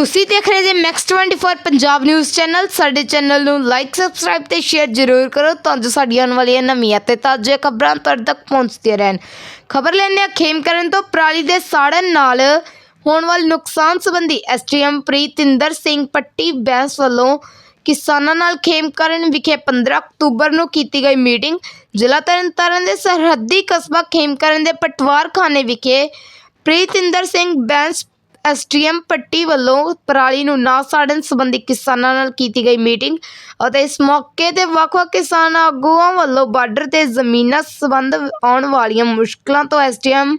ਤੁਸੀਂ ਦੇਖ ਰਹੇ ਜੇ ਮੈਕਸ 24 ਪੰਜਾਬ ਨਿਊਜ਼ ਚੈਨਲ ਸਾਡੇ ਚੈਨਲ ਨੂੰ ਲਾਈਕ ਸਬਸਕ੍ਰਾਈਬ ਤੇ ਸ਼ੇਅਰ ਜ਼ਰੂਰ ਕਰੋ ਤਾਂ ਜੋ ਸਾਡੀਆਂ ਆਉਣ ਵਾਲੀਆਂ ਨਵੀਆਂ ਤੇ ਤਾਜ਼ਾ ਖਬਰਾਂ ਤੁਹਾਡੇ ਤੱਕ ਪਹੁੰਚਦੀਆਂ ਰਹਿਣ। ਖਬਰ ਲੈਣੇ ਖੇਮ ਕਰਨ ਤੋਂ, ਪਰਾਲੀ ਦੇ ਸਾੜਨ ਨਾਲ ਹੋਣ ਵਾਲੇ ਨੁਕਸਾਨ ਸੰਬੰਧੀ ਐਸਟੀਐਮ ਪ੍ਰੀਤਿੰਦਰ ਸਿੰਘ ਪੱਟੀ ਬੈਂਸ ਵੱਲੋਂ ਕਿਸਾਨਾਂ ਨਾਲ ਖੇਮਕਰਨ ਵਿਖੇ 15 ਅਕਤੂਬਰ ਨੂੰ ਕੀਤੀ ਗਈ ਮੀਟਿੰਗ। ਜ਼ਿਲ੍ਹਾ ਤਰਨਤਾਰਨ ਦੇ ਸਰਹੱਦੀ ਕਸਬਾ ਖੇਮਕਰਨ ਦੇ ਪਟਵਾਰਖਾਨੇ ਵਿਖੇ ਪ੍ਰੀਤਿੰਦਰ ਸਿੰਘ ਬੈਂਸ ਐਸਟੀਐਮ ਪੱਟੀ ਵੱਲੋਂ ਪਰਾਲੀ ਨੂੰ ਨਾ ਸਾੜਨ ਸੰਬੰਧੀ ਕਿਸਾਨਾਂ ਨਾਲ ਕੀਤੀ ਗਈ ਮੀਟਿੰਗ ਅਤੇ ਇਸ ਮੌਕੇ ਤੇ ਵੱਖ-ਵੱਖ ਕਿਸਾਨ ਆਗੂਆਂ ਵੱਲੋਂ ਬਾਰਡਰ ਤੇ ਜ਼ਮੀਨਾਂ ਸੰਬੰਧ ਆਉਣ ਵਾਲੀਆਂ ਮੁਸ਼ਕਲਾਂ ਤੋਂ ਐਸਟੀਐਮ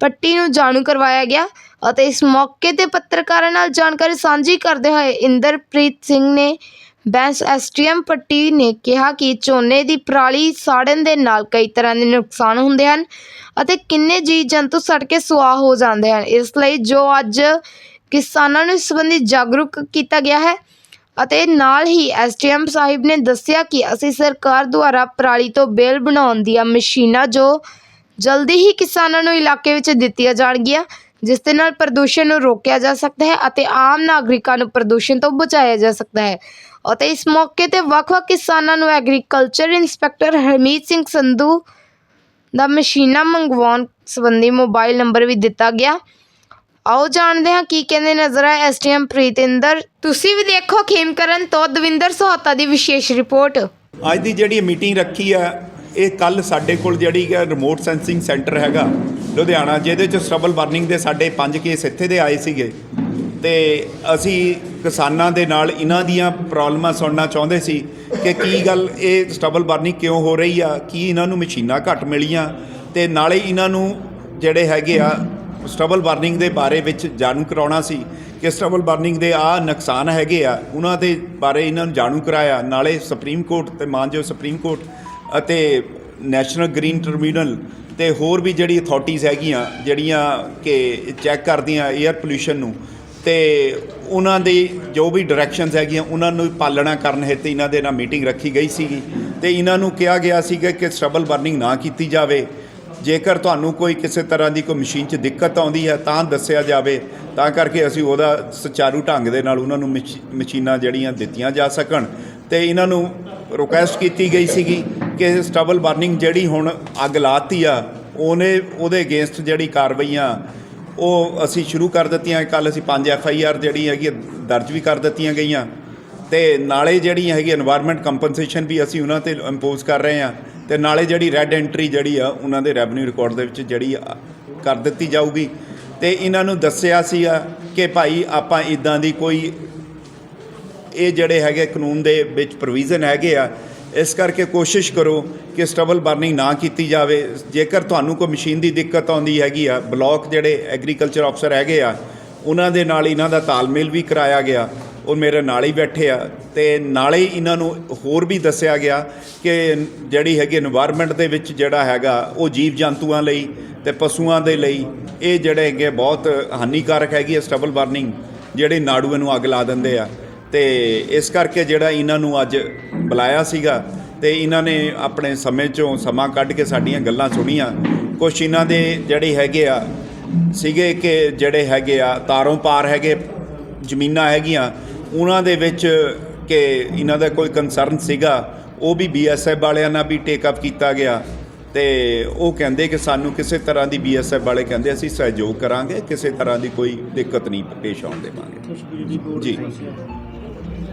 ਪੱਟੀ ਨੂੰ ਜਾਣੂ ਕਰਵਾਇਆ ਗਿਆ ਅਤੇ ਇਸ ਮੌਕੇ ਤੇ ਪੱਤਰਕਾਰਾਂ ਨਾਲ ਜਾਣਕਾਰੀ ਸਾਂਝੀ ਕਰਦੇ ਹੋਏ ਇੰਦਰਪ੍ਰੀਤ ਸਿੰਘ ਨੇ ਬੈਂਸ ਐਸਟੀਐਮ ਪੱਟੀ ਨੇ ਕਿਹਾ ਕਿ ਝੋਨੇ ਦੀ ਪਰਾਲੀ ਸਾੜਨ ਦੇ ਨਾਲ ਕਈ ਤਰ੍ਹਾਂ ਦੇ ਨੁਕਸਾਨ ਹੁੰਦੇ ਹਨ ਅਤੇ ਕਿੰਨੇ ਜੀਵ ਜੰਤੂ ਸੜ ਕੇ ਸੁਆਹ ਹੋ ਜਾਂਦੇ ਹਨ। ਇਸ ਲਈ ਜੋ ਅੱਜ ਕਿਸਾਨਾਂ ਨੂੰ ਇਸ ਸੰਬੰਧੀ ਜਾਗਰੂਕ ਕੀਤਾ ਗਿਆ ਹੈ ਅਤੇ ਨਾਲ ਹੀ ਐਸਟੀਐਮ ਸਾਹਿਬ ਨੇ ਦੱਸਿਆ ਕਿ ਅਸੀਂ ਸਰਕਾਰ ਦੁਆਰਾ ਪਰਾਲੀ ਤੋਂ ਬੇਲ ਬਣਾਉਣ ਦੀਆਂ ਮਸ਼ੀਨਾਂ ਜੋ ਜਲਦੀ ਹੀ ਕਿਸਾਨਾਂ ਨੂੰ ਇਲਾਕੇ ਵਿੱਚ ਦਿੱਤੀਆਂ ਜਾਣਗੀਆਂ ਜਿਸ ਦੇ ਨਾਲ ਪ੍ਰਦੂਸ਼ਣ ਨੂੰ ਰੋਕਿਆ ਜਾ ਸਕਦਾ ਹੈ ਅਤੇ ਆਮ ਨਾਗਰਿਕਾਂ ਨੂੰ ਪ੍ਰਦੂਸ਼ਣ ਤੋਂ ਬਚਾਇਆ ਜਾ ਸਕਦਾ ਹੈ। ਅਤੇ ਇਸ ਮੌਕੇ ਤੇ ਵੱਖ-ਵੱਖ ਕਿਸਾਨਾਂ ਨੂੰ ਐਗਰੀਕਲਚਰ ਇੰਸਪੈਕਟਰ ਹਰਮੀਤ ਸਿੰਘ ਸੰਧੂ ਦਾ ਮਸ਼ੀਨਾਂ ਮੰਗਵਾਉਣ ਸੰਬੰਧੀ ਮੋਬਾਈਲ ਨੰਬਰ ਵੀ ਦਿੱਤਾ ਗਿਆ। ਆਓ ਜਾਣਦੇ ਹਾਂ ਕੀ ਕਹਿੰਦੇ ਨਜ਼ਰ ਆਏ ਐਸਟੀਐਮ ਪ੍ਰੀਤਿੰਦਰ। ਤੁਸੀਂ ਵੀ ਦੇਖੋ ਖੇਮਕਰਨ ਤੋਂ ਦਵਿੰਦਰ ਸੋਹਤਾ ਦੀ ਵਿਸ਼ੇਸ਼ ਰਿਪੋਰਟ। ਅੱਜ ਦੀ ਜਿਹੜੀ ਮੀਟਿੰਗ ਰੱਖੀ ਆ ਇਹ ਕੱਲ ਸਾਡੇ ਕੋਲ ਜਿਹੜੀ ਹੈ ਰਿਮੋਟ ਸੈਂਸਿੰਗ ਸੈਂਟਰ ਹੈਗਾ, ਲੁਧਿਆਣਾ, ਜਿਹਦੇ ਚ ਸਟਬਲ ਬਰਨਿੰਗ ਦੇ ਸਾਡੇ 5 ਕੇਸ ਇੱਥੇ ਦੇ ਆਏ ਸੀਗੇ। ਤੇ ਅਸੀਂ ਕਿਸਾਨਾਂ ਦੇ ਨਾਲ ਇਹਨਾਂ ਦੀਆਂ ਪ੍ਰੋਬਲਮਾਂ ਸੁਣਨਾ ਚਾਹੁੰਦੇ ਸੀ ਕਿ ਕੀ ਗੱਲ, ਇਹ ਸਟਬਲ ਬਰਨਿੰਗ ਕਿਉਂ ਹੋ ਰਹੀ ਆ? ਕੀ ਇਹਨਾਂ ਨੂੰ ਮਸ਼ੀਨਾਂ ਘੱਟ ਮਿਲੀਆਂ? ਤੇ ਨਾਲੇ ਇਹਨਾਂ ਨੂੰ ਜਿਹੜੇ ਹੈਗੇ ਆ ਸਟਬਲ ਬਰਨਿੰਗ ਦੇ ਬਾਰੇ ਵਿੱਚ ਜਾਣੂ ਕਰਾਉਣਾ ਸੀ ਕਿ ਸਟਬਲ ਬਰਨਿੰਗ ਦੇ ਆ ਨੁਕਸਾਨ ਹੈਗੇ ਆ, ਉਹਨਾਂ ਦੇ ਬਾਰੇ ਇਹਨਾਂ ਨੂੰ ਜਾਣੂ ਕਰਾਇਆ। ਨਾਲੇ ਸੁਪਰੀਮ ਕੋਰਟ ਤੇ ਮਾਨਯੋਗ ਸੁਪਰੀਮ ਕੋਰਟ ਅਤੇ ਨੈਸ਼ਨਲ ਗ੍ਰੀਨ ਟ੍ਰਿਬਿਊਨਲ ਤੇ ਹੋਰ ਵੀ ਜਿਹੜੀ ਅਥਾਰਟੀਆਂ ਹੈਗੀਆਂ, ਜਿਹੜੀਆਂ ਕਿ ਚੈੱਕ ਕਰਦੀਆਂ 에ਅਰ ਪੋਲੂਸ਼ਨ ਨੂੰ, ਤੇ ਉਹਨਾਂ ਦੀ ਜੋ ਵੀ ਡਾਇਰੈਕਸ਼ਨਸ ਹੈਗੀਆਂ, ਉਹਨਾਂ ਨੂੰ ਪਾਲਣਾ ਕਰਨ ਹਿੱਤ ਇਹਨਾਂ ਦੇ ਨਾਲ ਮੀਟਿੰਗ ਰੱਖੀ ਗਈ ਸੀਗੀ। ਤੇ ਇਹਨਾਂ ਨੂੰ ਕਿਹਾ ਗਿਆ ਸੀਗਾ ਕਿ ਸਟਬਲ ਬਰਨਿੰਗ ਨਾ ਕੀਤੀ ਜਾਵੇ। ਜੇਕਰ ਤੁਹਾਨੂੰ ਕੋਈ ਕਿਸੇ ਤਰ੍ਹਾਂ ਦੀ ਕੋਈ ਮਸ਼ੀਨ 'ਚ ਦਿੱਕਤ ਆਉਂਦੀ ਹੈ, ਤਾਂ ਦੱਸਿਆ ਜਾਵੇ। ਤਾਂ ਕਰਕੇ ਅਸੀਂ ਉਹਦਾ ਸੁਚਾਰੂ ਢੰਗ ਦੇ ਨਾਲ ਉਹਨਾਂ ਨੂੰ ਮਸ਼- ਮਸ਼ੀਨਾਂ ਜਿਹੜੀਆਂ ਦਿੱਤੀਆਂ ਜਾ ਸਕਣ। ਤੇ ਇਹਨਾਂ ਨੂੰ ਰਿਕੁਐਸਟ ਕੀਤੀ ਗਈ ਸੀਗੀ। ਕਿ ਸਟਬਲ ਬਰਨਿੰਗ ਜਿਹੜੀ ਹੁਣ ਅੱਗ ਲਾਤੀ ਆ, ਉਹਨੇ, ਉਹਦੇ ਅਗੇਂਸਟ ਜਿਹੜੀ ਕਾਰਵਾਈਆਂ, ਉਹ ਅਸੀਂ ਸ਼ੁਰੂ ਕਰ ਦਿੱਤੀਆਂ। ਕੱਲ ਅਸੀਂ ਪੰਜ ਐਫ ਆਈ ਆਰ ਜਿਹੜੀ ਹੈਗੀ ਦਰਜ ਵੀ ਕਰ ਦਿੱਤੀਆਂ ਗਈਆਂ। ਤੇ ਨਾਲੇ ਜਿਹੜੀ ਹੈਗੀ এনवायरमेंट ਕੰਪਨਸੇਸ਼ਨ ਵੀ ਅਸੀਂ ਉਹਨਾਂ ਤੇ ਇੰਪੋਜ਼ ਕਰ ਰਹੇ ਆ ਤੇ ਨਾਲੇ ਜਿਹੜੀ ਰੈੱਡ ਐਂਟਰੀ ਜਿਹੜੀ ਆ, ਉਹਨਾਂ ਦੇ ਰੈਵਨਿਊ ਰਿਕਾਰਡ ਦੇ ਵਿੱਚ ਜਿਹੜੀ ਕਰ ਦਿੱਤੀ ਜਾਊਗੀ। ਤੇ ਇਹਨਾਂ ਨੂੰ ਦੱਸਿਆ ਸੀਗਾ ਕਿ ਭਾਈ ਆਪਾਂ ਇਦਾਂ ਦੀ ਕੋਈ, ਇਹ ਜਿਹੜੇ ਹੈਗੇ ਕਾਨੂੰਨ ਦੇ ਵਿੱਚ ਪ੍ਰੋਵੀਜ਼ਨ ਹੈਗੇ ਆ ਇਸ ਕਰਕੇ ਕੋਸ਼ਿਸ਼ ਕਰੋ ਕਿ ਸਟਬਲ ਬਰਨਿੰਗ ਨਾ ਕੀਤੀ ਜਾਵੇ। ਜੇਕਰ ਤੁਹਾਨੂੰ ਕੋਈ ਮਸ਼ੀਨ ਦੀ ਦਿੱਕਤ ਆਉਂਦੀ ਹੈਗੀ ਆ, ਬਲਾਕ ਜਿਹੜੇ ਐਗਰੀਕਲਚਰ ਅਫਸਰ ਹੈਗੇ ਆ, ਉਹਨਾਂ ਦੇ ਨਾਲ ਇਹਨਾਂ ਦਾ ਤਾਲਮੇਲ ਵੀ ਕਰਾਇਆ ਗਿਆ। ਉਹ ਮੇਰੇ ਨਾਲ ਹੀ ਬੈਠੇ ਆ ਤੇ ਨਾਲੇ ਹੀ ਇਹਨਾਂ ਨੂੰ ਹੋਰ ਵੀ ਦੱਸਿਆ ਗਿਆ ਕਿ ਜਿਹੜੀ ਹੈਗੀ এনवायरमेंट ਦੇ ਵਿੱਚ ਜਿਹੜਾ ਹੈਗਾ, ਉਹ ਜੀਵ ਜੰਤੂਆਂ ਲਈ ਤੇ ਪਸ਼ੂਆਂ ਦੇ ਲਈ ਇਹ ਜਿਹੜੇ ਹੈਗੇ ਬਹੁਤ ਹਾਨੀਕਾਰਕ ਹੈਗੀ ਸਟਬਲ ਬਰਨਿੰਗ, ਜਿਹੜੇ ਨਾੜੂਏ ਨੂੰ ਅੱਗ ਲਾ ਦਿੰਦੇ ਆ। ਤੇ ਇਸ ਕਰਕੇ ਜਿਹੜਾ ਇਹਨਾਂ ਨੂੰ ਅੱਜ ਬੁਲਾਇਆ ਸੀਗਾ ਤੇ ਇਹਨਾਂ ਨੇ ਆਪਣੇ ਸਮੇਂ ਚੋਂ ਸਮਾਂ ਕੱਢ ਕੇ ਸਾਡੀਆਂ ਗੱਲਾਂ ਸੁਣੀਆਂ। ਕੁਛ ਇਹਨਾਂ ਦੇ ਜਿਹੜੇ ਹੈਗੇ ਆ ਸੀਗੇ ਕਿ ਜਿਹੜੇ ਹੈਗੇ ਆ ਤਾਰੋਂ ਪਾਰ ਹੈਗੇ ਜ਼ਮੀਨਾਂ ਹੈਗੀਆਂ ਉਹਨਾਂ ਦੇ ਵਿੱਚ ਕਿ ਇਹਨਾਂ ਦਾ ਕੋਈ ਕੰਸਰਨ ਸੀਗਾ ਉਹ ਵੀ ਬੀਐਸਐਫ ਵਾਲਿਆਂ ਨਾਲ ਵੀ ਟੇਕ ਅਪ ਕੀਤਾ ਗਿਆ। ਤੇ ਉਹ ਕਹਿੰਦੇ ਕਿ ਸਾਨੂੰ ਕਿਸੇ ਤਰ੍ਹਾਂ ਦੀ ਬੀਐਸਐਫ ਵਾਲੇ ਕਹਿੰਦੇ ਅਸੀਂ ਸਹਿਯੋਗ ਕਰਾਂਗੇ ਕਿਸੇ ਤਰ੍ਹਾਂ ਦੀ ਕੋਈ ਦਿੱਕਤ ਨਹੀਂ ਪੇਸ਼ ਆਉਣ ਦੇਵਾਂਗੇ। ਜੀ।